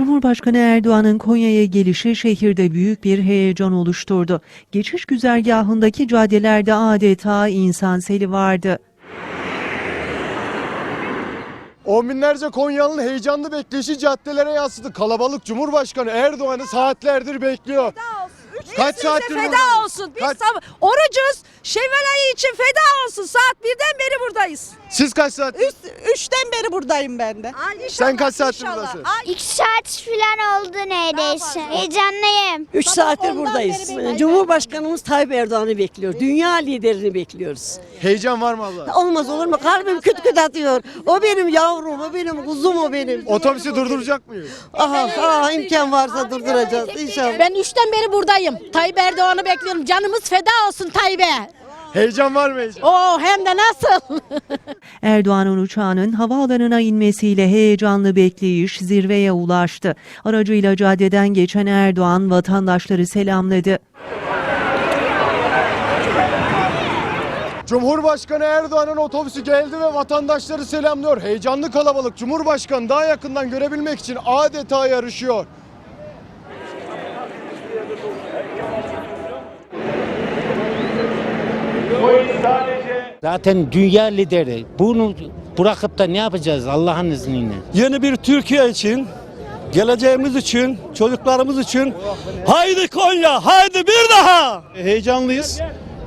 Cumhurbaşkanı Erdoğan'ın Konya'ya gelişi şehirde büyük bir heyecan oluşturdu. Geçiş güzergahındaki caddelerde adeta insan seli vardı. On binlerce Konyalı'nın heyecanlı bekleyişi caddelere yansıdı. Kalabalık Cumhurbaşkanı Erdoğan'ı saatlerdir bekliyor. Kaç saattir feda olsun. Biz Kaç- sab- orucuz. Şevval ayı için feda olsun. Saat birden beri buradayız. Siz kaç saat? Üç, üçten beri buradayım ben de. Sen kaç saattir buradasın? İki saat falan oldu neredeyse. Heyecanlıyım. 3 saattir ondan buradayız. beri bekliyorum. Cumhurbaşkanımız Tayyip Erdoğan'ı bekliyor. Dünya liderini bekliyoruz. Heyecan var mı abla? Olmaz olur mu? Kalbim küt küt atıyor. O benim yavrum, o benim kuzum, o benim. Otobüsü durduracak mıyız? Aha, aha imkan varsa durduracağız inşallah. Ben üçten beri buradayım. Tayyip Erdoğan'ı bekliyorum. Canımız feda olsun Tayyip'e. Heyecan var mı heyecan? Oo hem de nasıl? Erdoğan'ın uçağının havaalanına inmesiyle heyecanlı bekleyiş zirveye ulaştı. Aracıyla caddeden geçen Erdoğan vatandaşları selamladı. Cumhurbaşkanı Erdoğan'ın otobüsü geldi ve vatandaşları selamlıyor. Heyecanlı kalabalık Cumhurbaşkanı daha yakından görebilmek için adeta yarışıyor. Zaten dünya lideri. Bunu bırakıp da ne yapacağız Allah'ın izniyle? yeni bir Türkiye için, geleceğimiz için, çocuklarımız için haydi Konya, haydi bir daha! Heyecanlıyız.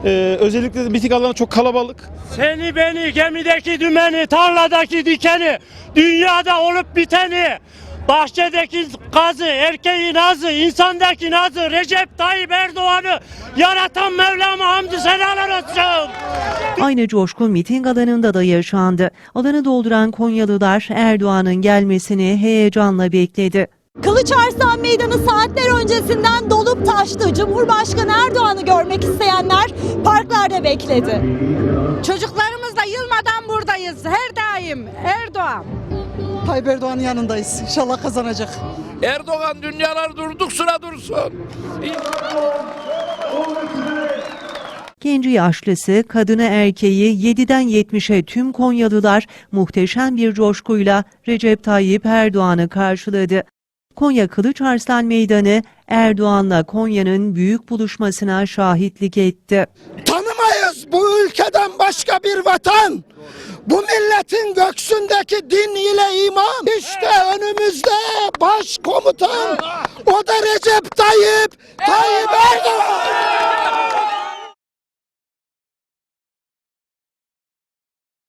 Ee, özellikle de miting alanı çok kalabalık. Seni beni, gemideki dümeni, tarladaki dikeni, dünyada olup biteni, bahçedeki kazı, erkeğin nazı, insandaki nazı, Recep Tayyip Erdoğan'ı yaratan Mevlam'a hamdü senalar olsun. Aynı coşku miting alanında da yaşandı. Alanı dolduran Konyalılar Erdoğan'ın gelmesini heyecanla bekledi. Kılıç Arslan Meydanı saatler öncesinden dolup taştı. Cumhurbaşkanı Erdoğan'ı görmek isteyenler parklarda bekledi. Çocuklarımızla yılmadan buradayız. Her daim Erdoğan. Tayyip Erdoğan'ın yanındayız. İnşallah kazanacak. Erdoğan dünyalar durduk sıra dursun. Genci yaşlısı, kadını erkeği 7'den 70'e tüm Konyalılar muhteşem bir coşkuyla Recep Tayyip Erdoğan'ı karşıladı. Konya Kılıç Arslan Meydanı Erdoğan'la Konya'nın büyük buluşmasına şahitlik etti. Tanımayız bu ülkeden başka vatan. Bu milletin göksündeki din ile iman. İşte önümüzde başkomutan. O da Recep Tayyip. Tayyip Erdoğan.